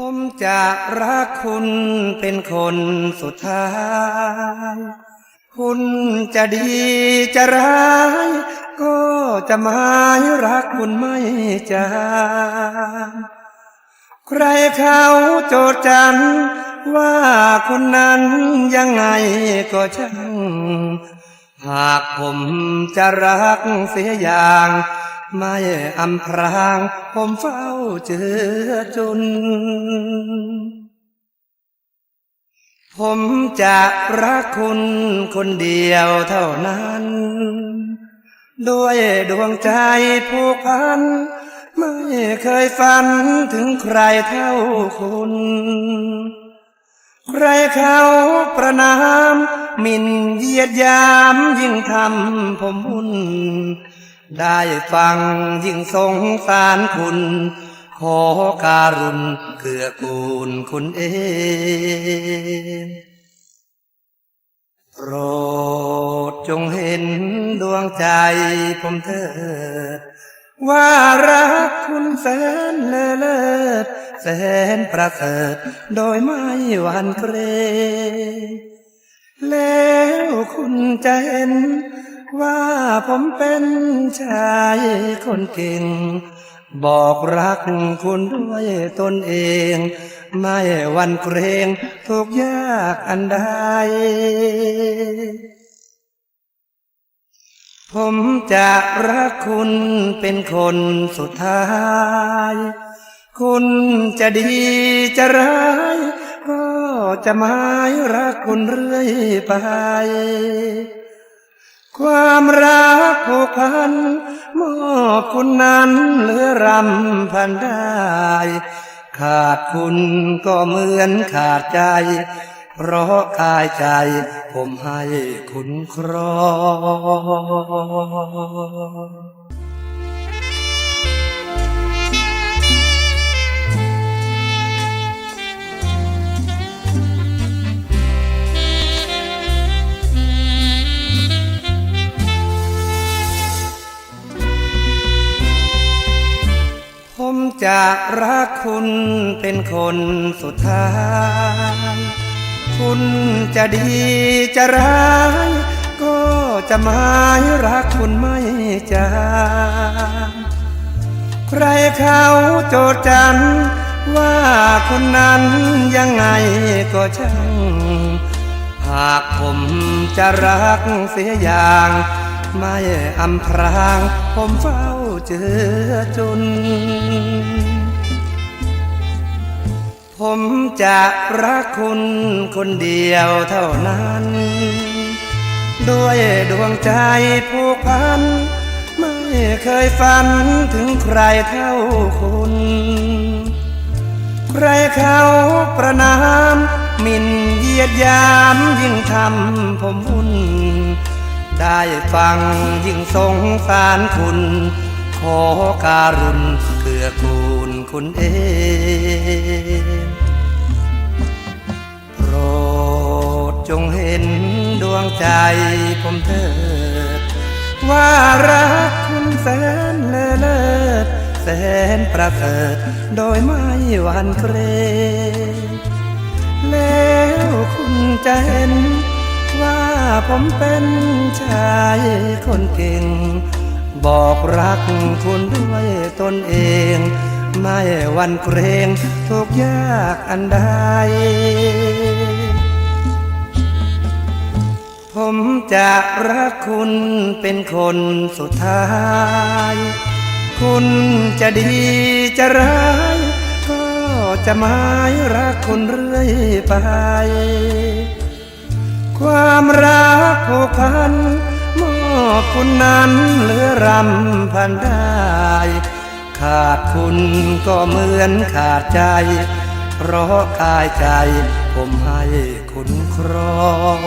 ผมจะรักคุณเป็นคนสุดท้าย คุณจะดีจะร้าย ก็จะหมายรักคุณไม่จางใครเขาโจทจันว่าคนนั้นยังไงก็ช่างหากผมจะรักเสียอย่าง ไม่อำพรางผมเฝ้าเจอจน ผมจะรักคุณคนเดียวเท่านั้น ด้วยดวงใจผูกพัน ไม่เคยฝันถึงใครเท่าคุณ ใครเขาประนามมินเยียดยามยิ่งทำผมมุ่น ได้ฟังยิ่งสงสารคุณ ขอการุณเกื้อกูลคุณเองโปรดจงเห็นดวงใจผมเถิด ว่ารักคุณแสนเลเลิศแสนประเสริฐโดยไม่หวั่นเกรงแล้วคุณจะเห็นว่า ผมเป็นชายคนเก่ง บอกรักคุณด้วยตนเอง ไม่วันเกรงทุกยากอันใดผมจะรักคุณเป็นคนสุดท้าย คุณจะดีจะร้าย ก็จะหมายรักคุณเรื่อยไป ความรักผูกพันมอบคุณนั้นเหลือรำพันได้ ขาดคุณก็เหมือนขาดใจ เพราะกายใจ ผมให้คุณครอง จะรักคุณเป็นคนสุดท้าย คุณจะดีจะร้าย ก็จะหมายรักคุณไม่จางใครเขาโจทย์จัน ว่าคนนั้นยังไงก็ช่าง หากผมจะรักเสียอย่าง ไม่อำพรางผมเฝ้า เจอจุนผมจะรักคุณคนเดียวเท่านั้น ด้วยดวงใจผูกพัน ไม่เคยฝันถึงใครเท่าคุณ ใครเขาประนามหมิ่นเยียดยามยิ่งทำผมวุ่นได้ฟังยิ่งสงสารคุณ ขอการุณเกื้อกูลคุณเองโปรดจงเห็นดวงใจผมเถิด ว่ารักคุณแสนเลอเลิศแสนประเสริฐโดยไม่หวั่นเกรงแล้วคุณจะเห็นว่าผมเป็นชายคนเก่ง บอกรักคุณด้วยตนเอง ไม่วันเกรงทุกยากอันใดผมจะรักคุณเป็นคนสุดท้าย คุณจะดีจะร้าย ก็จะหมายรักคุณเรื่อยไป ความรักผูกพัน คุณนั้นเหลือรำพันได้ ขาดคุณก็เหมือนขาดใจ เพราะกายใจผมให้คุณครอง